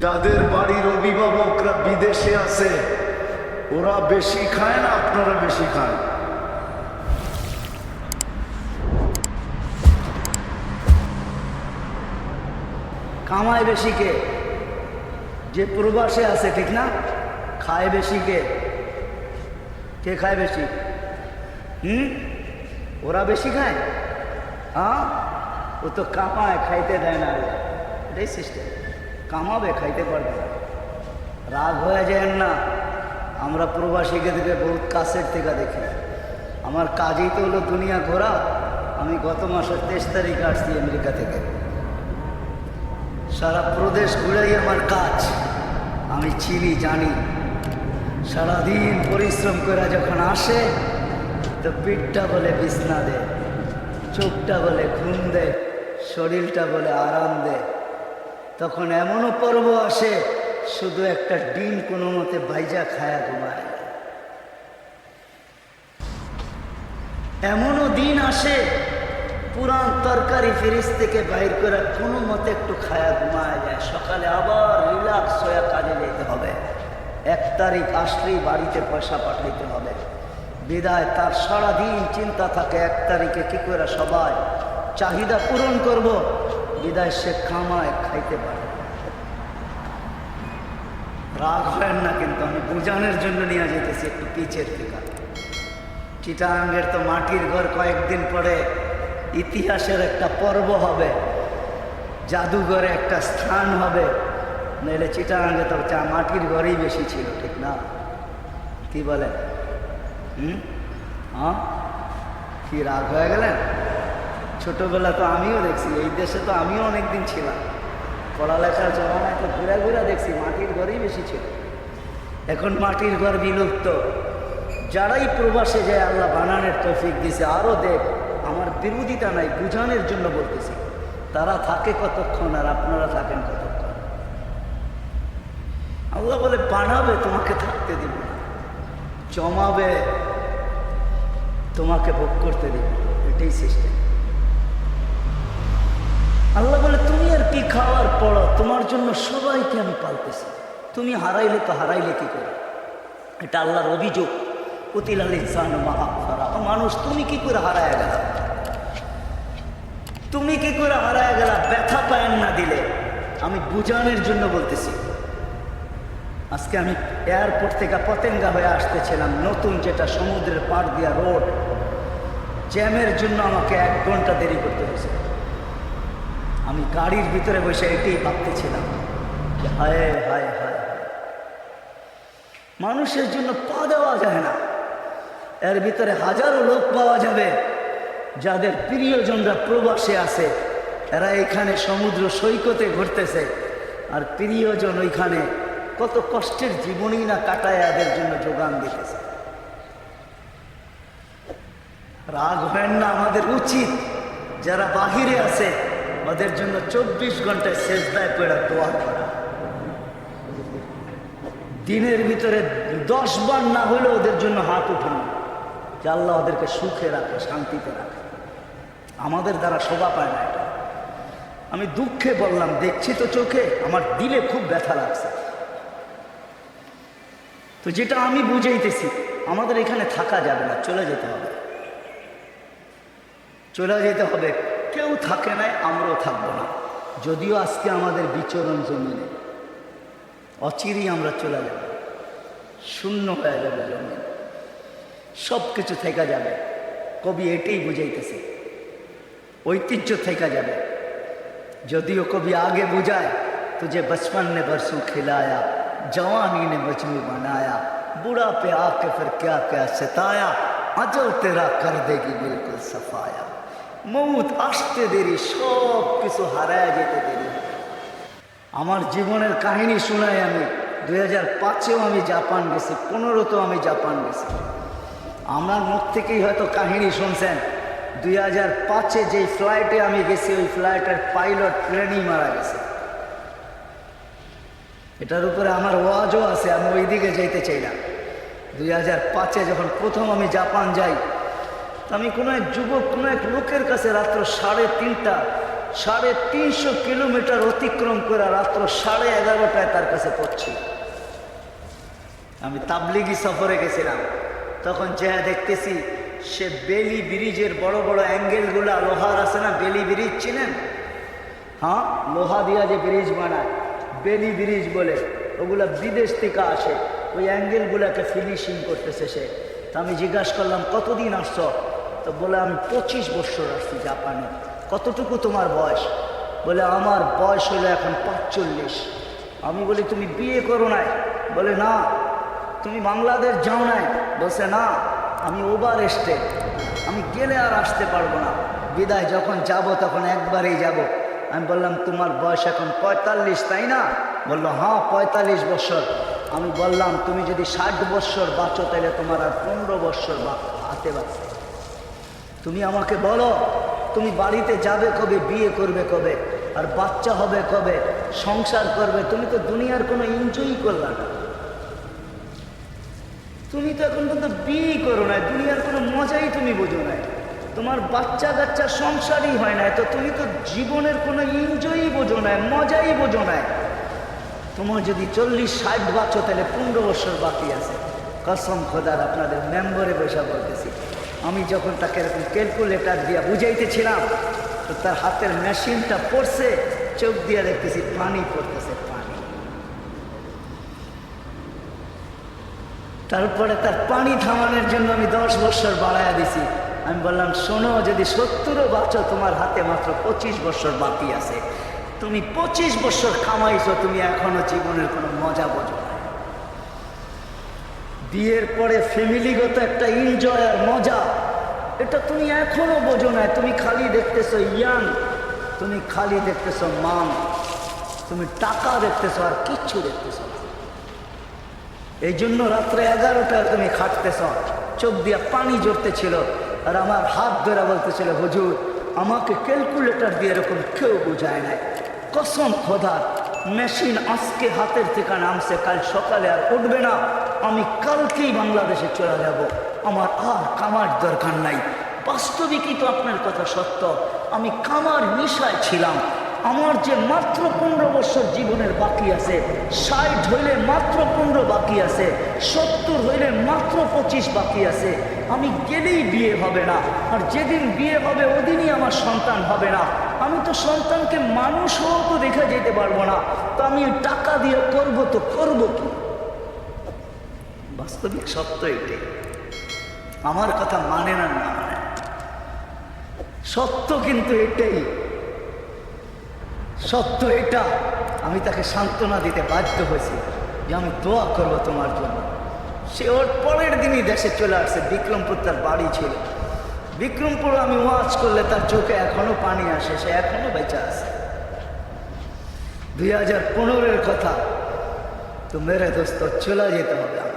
যাদের বাড়ির অভিভাবকরা বিদেশে আছে, ওরা বেশি খায় না, আপনারা বেশি খান। কামায় বেশি কে? যে প্রবাসে আছে, ঠিক না? খায় বেশি কে? কে খায় বেশি? হুম? ওরা বেশি খায়? হ্যাঁ? ও তো কামায়, খাইতে দেয় না। এটাই সিস্টেম কামাবে, খাইতে পারবে রাগ হয়ে যায় না। আমরা প্রবাসীকে থেকে বহুত কাছের থেকে দেখি। আমার কাজই তো হলো দুনিয়া ঘোরা। আমি গত মাসের তেইশ তারিখ আসছি আমেরিকা থেকে। সারা প্রদেশ ঘুরেই আমার কাজ। আমি চিনি, জানি। সারাদিন পরিশ্রম করে যখন আসে, তো পিঠটা বলে বিছনা দে, চোখটা বলে ঘুম দে, শরীরটা বলে আরাম দে। তখন এমনও পর্ব আসে, শুধু একটা ডিম কোনো মতে বাইজা খায়া ঘুমায়। এমনও দিন আসে পুরান তরকারি ফ্রিজ থেকে বাইর করে কোনো মতে একটু খায়া ঘুমায় যায়। সকালে আবার রিল্যাক্স হয়ে কাজে যেতে হবে। এক তারিখ আসলেই বাড়িতে পয়সা পাঠাইতে হবে। বিদায় তার সারাদিন চিন্তা থাকে, এক তারিখে কি করে সবাই চাহিদা পূরণ করব? বিদায় সে খামায় খাইতে পারে। রাগ হয় না কিন্তু আমি বুঝানোর জন্য নিয়ে যেতেছি একটু পিচের দিকা চিটাঙ্গের তো মাটির ঘর কয়েকদিন পরে ইতিহাসের একটা পর্ব হবে, জাদুঘরে একটা স্থান হবে, নইলে চিটাঙ্গে তো চা মাটির ঘরেই বেশি ছিল, ঠিক না? কি বলেন? হুম? হ্যাঁ কি রাগ হয়ে গেলেন? ছোটবেলা তো আমিও দেখছি, এই দেশে তো আমিও অনেকদিন ছিলাম। পড়ালেখার জমানায় তো ঘুরে ঘুরে দেখছি, মাটির ঘরেই বেশি ছিল। এখন মাটির ঘর বিলুপ্ত। যারাই প্রবাসে যায়, আল্লাহ বানানের তৌফিক দিছে আরও দেখ, আমার বিরোধিতা নাই, বুঝানোর জন্য বলতেছি। তারা থাকে কতক্ষণ আর আপনারা থাকেন কতক্ষণ? আল্লাহ বলে, বানাবে, তোমাকে থাকতে দিব না। জমাবে, তোমাকে ভোগ করতে দিব এটাই সিস্টেম। আল্লাহ বলে, তুমি আর কি খাওয়ার পড়ো? তোমার জন্য সবাইকে আমি পালতেছি। তুমি হারাইলে তো হারাইলে কি করে? এটা আল্লাহর অভিযোগ। মানুষ, তুমি কি করে হারায় গেল? তুমি কি করে হারায় গেলা? ব্যথা পায়েন না দিলে। আমি বুঝানোর জন্য বলতেছি। আজকে আমি এয়ারপোর্ট থেকে পতেঙ্গা হয়ে আসতেছিলাম। নতুন যেটা সমুদ্রের পাড় দিয়া রোড, জ্যামের জন্য আমাকে এক ঘণ্টা দেরি করতে হয়েছে। আমি গাড়ির ভিতরে বসে এটাই ভাবতেছিলাম হায় হায় হায়। মানুষের জন্য পা দেওয়া যায় না। এর ভিতরে হাজারো লোক পাওয়া যাবে যাদের প্রিয়জনরা প্রবাসে আছে। এরা এখানে সমুদ্র সৈকতে ঘুরতেছে। আর প্রিয়জন ওইখানে কত কষ্টের জীবনই না কাটায় এদের জন্য যোগান দিতেছে। রাগ হয় না আমাদের উচিত যারা বাহিরে আছে ওদের জন্য চব্বিশ ঘন্টায় শেষদায় পেড়া দোয়া করা। দিনের ভিতরে দশ বার না হলে ওদের জন্য হাত উঠানো। যে আল্লাহ ওদেরকে সুখে রাখে, শান্তিতে রাখে। আমাদের দ্বারা শোভা পায় না এটা। আমি দুঃখে বললাম, দেখছি তো চোখে, আমার দিলে খুব ব্যথা লাগছে। তো যেটা আমি বুঝাইতেছি, আমাদের এখানে থাকা যাবে না, চলে যেতে হবে। চলে যেতে হবে কেউ থাকে নাই আমরাও থাকবো না যদিও আজকে আমাদের বিচরণ জমিনে অচিরই আমরা চলে যাব শূন্য হয়ে যাবে জমিন সব কিছু থেকে যাবে কবি এটাই বুঝাইতেছে ঐতিহ্য থেকে যাবে যদিও কবি আগে বুঝায় तुझे बचपन ने बरसों खिलाया जवानी ने मजनू बनाया बुढ़ा पे आके फिर क्या क्या सताया अजल तेरा कर देगी बिल्कुल सफाया মৌত আসতে দেরি, সব কিছু হারায় যেতে দেরি। আমার জীবনের কাহিনী শোনাই আমি, দুই হাজার পাঁচেও আমি জাপান গেছি, পনেরোতেও আমি জাপান গেছি। আমার মুখ থেকেই হয়তো কাহিনী শুনছেন, দুই হাজার পাঁচে যেই ফ্লাইটে আমি গেছি, ওই ফ্লাইটের পাইলট প্লেনই মারা গেছে। এটার উপরে আমার ওয়াজও আছে, আমি ওই দিকে যেতে চাই না। দুই হাজার পাঁচে যখন প্রথম আমি জাপান যাই আমি কোনো এক যুবক, কোনো এক লোকের কাছে রাত্র সাড়ে তিনটা, সাড়ে তিনশো কিলোমিটার অতিক্রম করে রাত্র সাড়ে এগারোটায় তার কাছে পড়ছি আমি তাবলিগি সফরে গেছিলাম। তখন যা দেখতেছি, সে বেলি ব্রিজের বড় বড় অ্যাঙ্গেলগুলা, লোহার আছে না, বেলি ব্রিজ চিনেন? হ্যাঁ লোহা দিয়া যে ব্রিজ বানায়, বেলি ব্রিজ বলে, ওগুলা বিদেশ থেকে আসে। ওই অ্যাঙ্গেলগুলোকে ফিনিশিং করতেছে সে। তা আমি জিজ্ঞাসা করলাম, কতদিন আসছো? তো বলে, আমি পঁচিশ বছর আসছি জাপানে। কতটুকু তোমার বয়স? বলে, আমার বয়স হলো এখন পাঁচচল্লিশ। আমি বলি, তুমি বিয়ে করো নাই? বলে, না। তুমি বাংলাদেশ যাও নাই? বলছে, না, আমি ওভার এসতে আমি গেলে আর আসতে পারব না। বিদায় যখন যাব, তখন একবারেই যাব। আমি বললাম, তোমার বয়স এখন পঁয়তাল্লিশ, তাই না? বলল হ্যাঁ পঁয়তাল্লিশ বছর। আমি বললাম, তুমি যদি ষাট বছর বাঁচো, তাহলে তোমার আর পনেরো বছর বা- হাতে বাঁচে তুমি আমাকে বলো, তুমি বাড়িতে যাবে কবে, বিয়ে করবে কবে, আর বাচ্চা হবে কবে, সংসার করবে, তুমি তো দুনিয়ার কোনো এনজয়ই করলা না। তুমি তো এখন পর্যন্ত বিয়ে করো না দুনিয়ার কোনো মজাই তুমি বোঝো না তোমার বাচ্চা কাচ্চা সংসারই হয় না তো তুমি তো জীবনের কোনো এনজয়ই বোঝো না মজাই বোঝো না তোমার যদি চল্লিশ, ষাট বাচ্চা তাহলে পনেরো বছর বাকি আছে। কসম খোদার আপনাদের মেম্বরে বসে বলতেছি। আমি যখন তাকে এরকম ক্যালকুলেটার দিয়ে বুঝাইতেছিলাম, তো তার হাতের মেশিনটা পড়ছে, চোখ দিয়ে দেখতেছি পানি পড়তেছে, পানি। তারপরে তার পানি থামানোর জন্য আমি দশ বছর বাড়াইয়া দিছি। আমি বললাম, শোনো, যদি সত্তরও বাঁচো, তোমার হাতে মাত্র পঁচিশ বছর বাকি আছে। তুমি পঁচিশ বছর খামাইছো, তুমি এখনও জীবনের কোনো মজা বোঝো বিয়ের পরে ফ্যামিলিগত একটা এনজয় আর মজা। এটা তুমি এখনও বোঝো না, তুমি খালি দেখতেছো ইয়াং, তুমি খালি দেখতেছো মান তুমি টাকা দেখতেছো আর কিচ্ছু দেখতেছো এই জন্য রাত্রে এগারোটায় তুমি খাটতেছ, চোখ দিয়ে পানি জড়তেছিল আর আমার হাত ধরে বলতেছিল, হুজুর, আমাকে ক্যালকুলেটর দিয়ে এরকম কেউ বোঝায় নাই। কসম খোদার মেশিন আজকে হাতের থেকে নামছে, কাল সকালে আর উঠবে না। আমি কালকেই বাংলাদেশে চলে যাব। আমার আর কামার দরকার নাই। বাস্তবিকই তো আপনার কথা সত্য। আমি কামার নিশায় ছিলাম। আমার যে মাত্র পনেরো বছর জীবনের বাকি আছে, ষাট হইলে মাত্র পনেরো বাকি আছে, সত্তর হইলে মাত্র পঁচিশ বাকি আছে, আমি গেলেই বিয়ে হবে না। আর যেদিন বিয়ে হবে, ওদিনই আমার সন্তান হবে না। আমি তো সন্তানকে মানুষ হয়েও তো দেখে যেতে পারব না। তো আমি টাকা দিয়ে করব তো করব কি? বাস্তবিক সত্য এটাই। আমার কথা মানে না না মানে। সত্য কিন্তু এটাই। সত্য এটা। আমি তাকে সান্ত্বনা দিতে বাধ্য হয়েছি যে আমি দোয়া করব তোমার জন্য। সে ওর পরের দিনই দেশে চলে আসছে, বিক্রমপুর তার বাড়ি ছিল। বিক্রমপুর আমি ওয়াজ করলে তার চোখে এখনও পানি আসে, সে এখনও বেঁচে আছে। দুই হাজার পনেরোর কথা তো মেরে দোস্ত, চলে যেতে হবে।